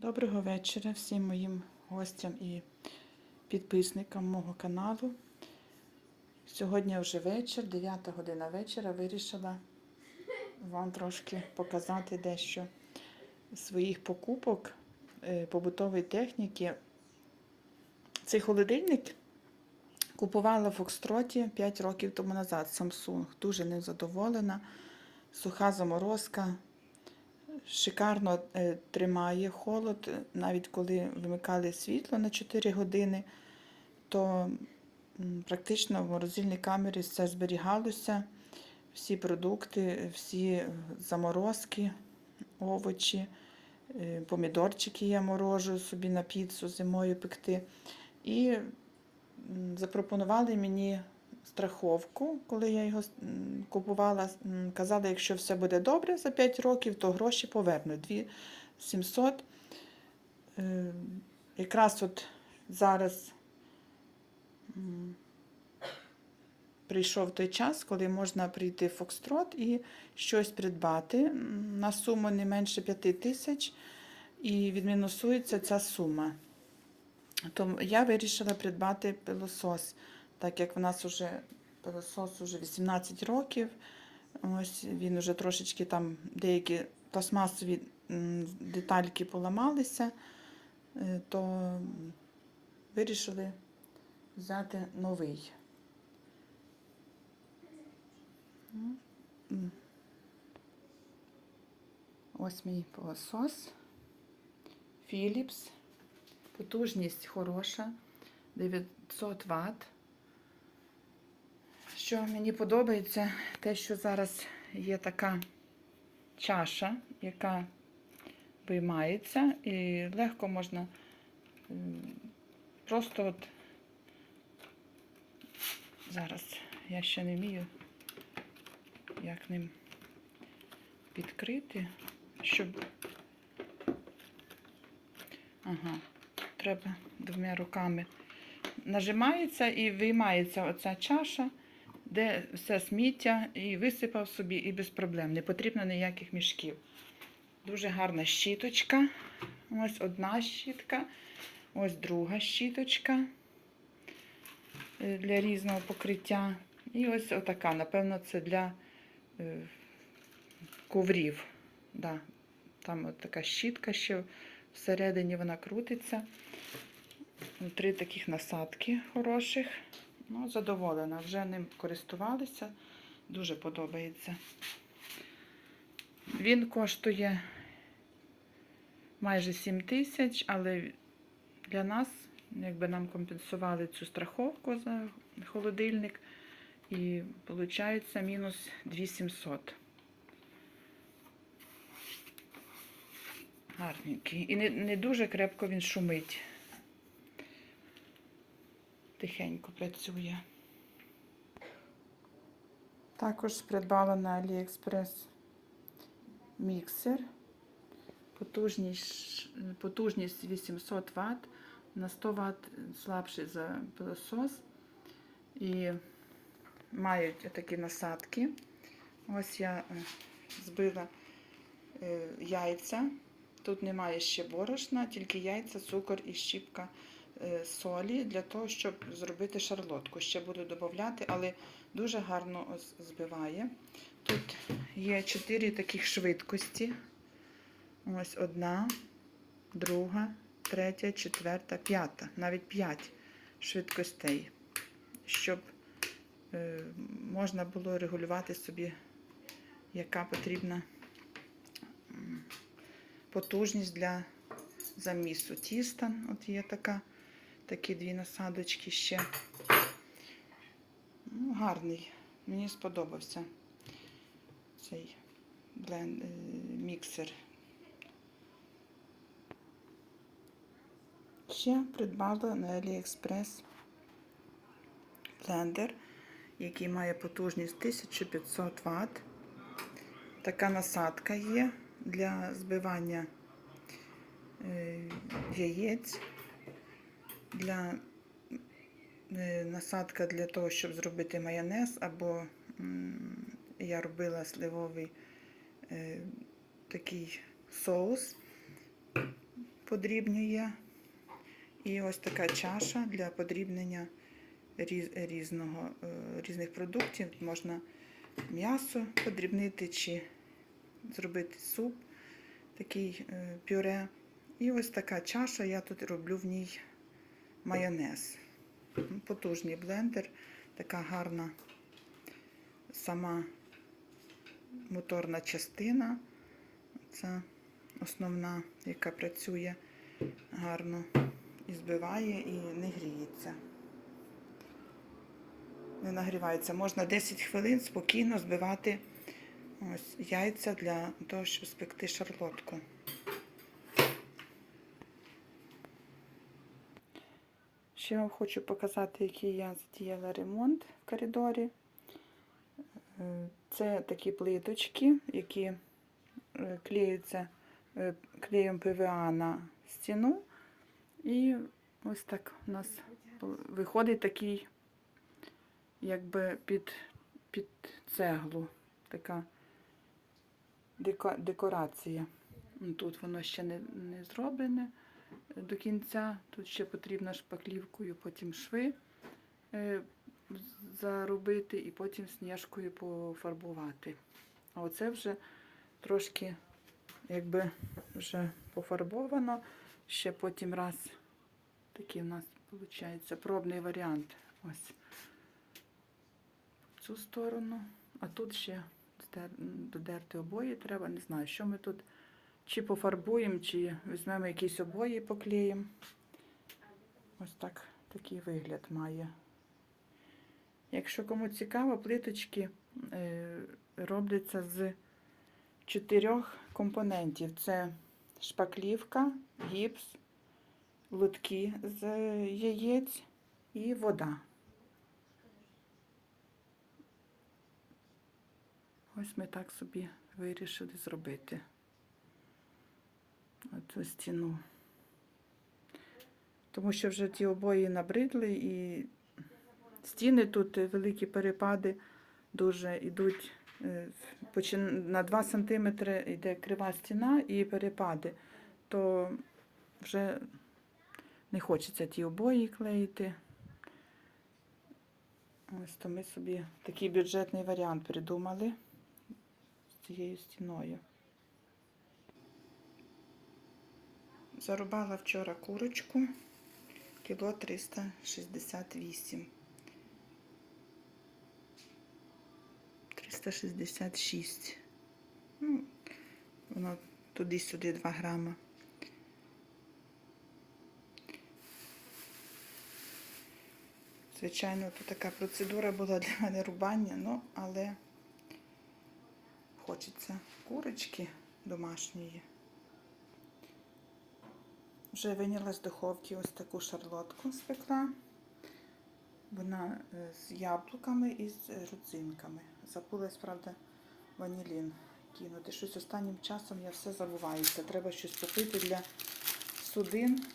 Доброго вечора всім моїм гостям і підписникам мого каналу. Сьогодні вже вечір, 9 година вечора. Вирішила вам трошки показати дещо своїх покупок е, побутової техніки. Цей холодильник купувала в Фокстроті 5 років тому назад. Samsung. Дуже ним задоволена. Суха заморозка. Шикарно е, тримає холод, навіть коли вимикали світло на 4 години, то практично в морозильній камері все зберігалося, всі продукти, всі заморозки, овочі, е, помідорчики я морожу собі на піцу зимою пекти. І запропонували мені страховку, коли я його купувала. Казали, якщо все буде добре за 5 років, то гроші повернуть. 2700. Е, Якраз от зараз прийшов той час, коли можна прийти в Фокстрот і щось придбати на суму не менше 5 тисяч, і відмінусується ця сума. Тому я вирішила придбати пилосос, так як в нас вже пилосос вже 18 років. Ось він вже трошечки там деякі пластмасові детальки поламалися, е, то вирішили взяти новий. Ось мій пилосос. Philips. Потужність хороша, 900 Вт. Що мені подобається, те, що зараз є така чаша, яка виймається, і легко можна просто от зараз я ще не вмію, як ним відкрити, щоб. Ага, треба двома руками. Нажимається і виймається оця чаша, де все сміття, і висипав собі, і без проблем. Не потрібно ніяких мішків. Дуже гарна щіточка. Ось одна щітка, ось друга щіточка е, для різного покриття. І ось отака, напевно, це для е, коврів. Да. Там от така щітка ще всередині вона крутиться. Три таких насадки хороших. Ну, задоволена. Вже ним користувалися. Дуже подобається. Він коштує майже 7 тисяч, але для нас, якби нам компенсували цю страховку за холодильник, і виходить мінус 2700. Гарненький. І не, не дуже крепко він шумить. Тихенько працює. Також придбала на AliExpress міксер. Потужність, потужність 800 Вт. На 100 Вт слабший за пилосос. І мають такі насадки. Ось я е, збила е, яйця. Тут немає ще борошна, тільки яйця, цукор і щіпка солі для того, щоб зробити шарлотку. Ще буду додати, але дуже гарно збиває. Тут є чотири таких швидкості. Ось одна, друга, третя, четверта, п'ята. Навіть п'ять швидкостей, щоб е, можна було регулювати собі, яка потрібна потужність для замісу тіста. От є така, такі дві насадочки ще. Ну, гарний. Мені сподобався цей блен, е, міксер. Ще придбала на AliExpress блендер, який має потужність 1500 Вт. Така насадка є для збивання е, яєць, для е, насадка для того, щоб зробити майонез, або я робила сливовий е, такий соус. подрібнює. І ось така чаша для подрібнення різ- різного, е, різних продуктів. Можна м'ясо подрібнити чи зробити суп, такий пюре. І ось така чаша, я тут роблю в ній майонез. Потужний блендер, така гарна сама моторна частина. Це основна, яка працює гарно і збиває, і не гріється. Не нагрівається. Можна 10 хвилин спокійно збивати ось яйця для того, щоб спекти шарлотку. Ще вам хочу показати, який я затіяла ремонт в коридорі. Е, Це такі плиточки, які е, клеються е, клеєм ПВА на стіну. І ось так у нас виходить такий, якби під, під цеглу, така декорація. Тут воно ще не, не зроблене до кінця. Тут ще потрібно шпаклівкою, потім шви е, заробити і потім сніжкою пофарбувати. А оце вже трошки якби вже пофарбовано. Ще потім раз такий у нас виходить пробний варіант. Ось в цю сторону. А тут ще додерти обої треба. Не знаю, що ми тут чи пофарбуємо, чи візьмемо якісь обої поклеїмо. Ось так такий вигляд має. Якщо кому цікаво, плиточки е, робляться з чотирьох компонентів. Це шпаклівка, гіпс, лотки з яєць і вода. Ось ми так собі вирішили зробити оцю стіну. Тому що вже ті обої набридли і стіни тут великі перепади дуже йдуть е, на 2 см йде крива стіна і перепади, то вже не хочеться ті обої клеїти. Ось то ми собі такий бюджетний варіант придумали з цією стіною. Зарубала вчора курочку кіло 368. 366. Ну, воно туди-сюди 2 грама. Звичайно, то така процедура була для мене рубання, ну, але хочеться курочки домашньої. Вже виняла з духовки ось таку шарлотку спекла. Вона е, з яблуками і з родзинками. Забулась, правда, ванілін кинути. Щось останнім часом я все забуваюся. Треба щось купити для судин,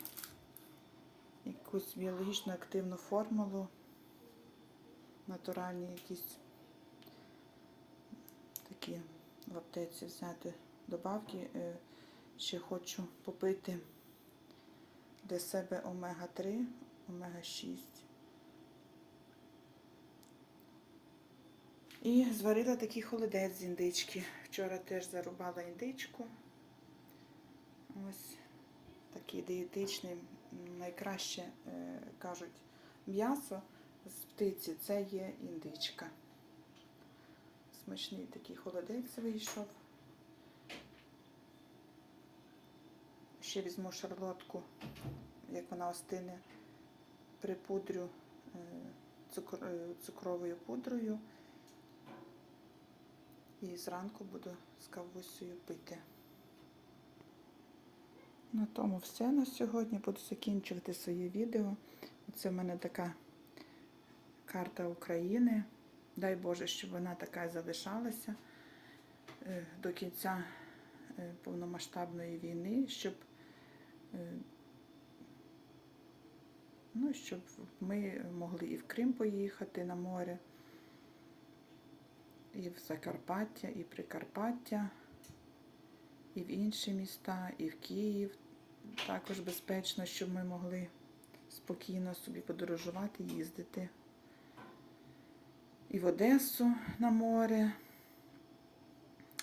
якусь біологічно активну формулу, натуральні якісь такі в аптеці взяти добавки. Е, Ще хочу попити для себе омега-3, омега-6. І зварила такий холодець з індички. Вчора теж зарубала індичку. Ось такий дієтичний, найкраще е, кажуть м'ясо з птиці це є індичка. Смачний такий холодець вийшов. Ще візьму шарлотку, як вона остине, припудрю е, е, цукровою пудрою. І зранку буду з кавусею пити. На тому все на сьогодні. Буду закінчувати своє відео. Це в мене така карта України. Дай Боже, щоб вона така і залишалася е, до кінця повномасштабної війни, щоб, ну, щоб ми могли і в Крим поїхати на море і в Закарпаття, і Прикарпаття, і в інші міста, і в Київ, також безпечно, щоб ми могли спокійно собі подорожувати, їздити. І в Одесу на море,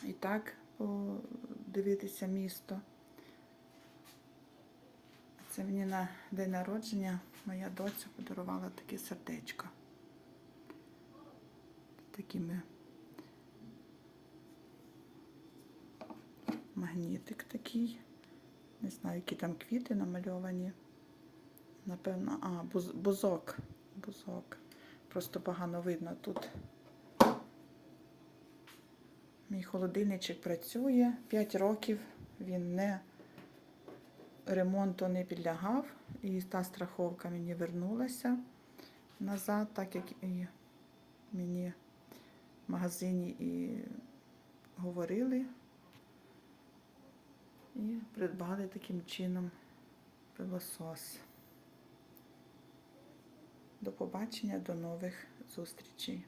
і так подивитися місто. Це мені на день народження моя доця подарувала таке сердечко. Такими магнітик такий. Не знаю, які там квіти намальовані. Напевно, а, буз- бузок. Бузок. Просто погано видно тут. Мій холодильничок працює 5 років. Він не ремонту не підлягав. І та страховка мені вернулася назад, так як і мені в магазині і говорили. І придбали таким чином пилосос. До побачення, до нових зустрічей.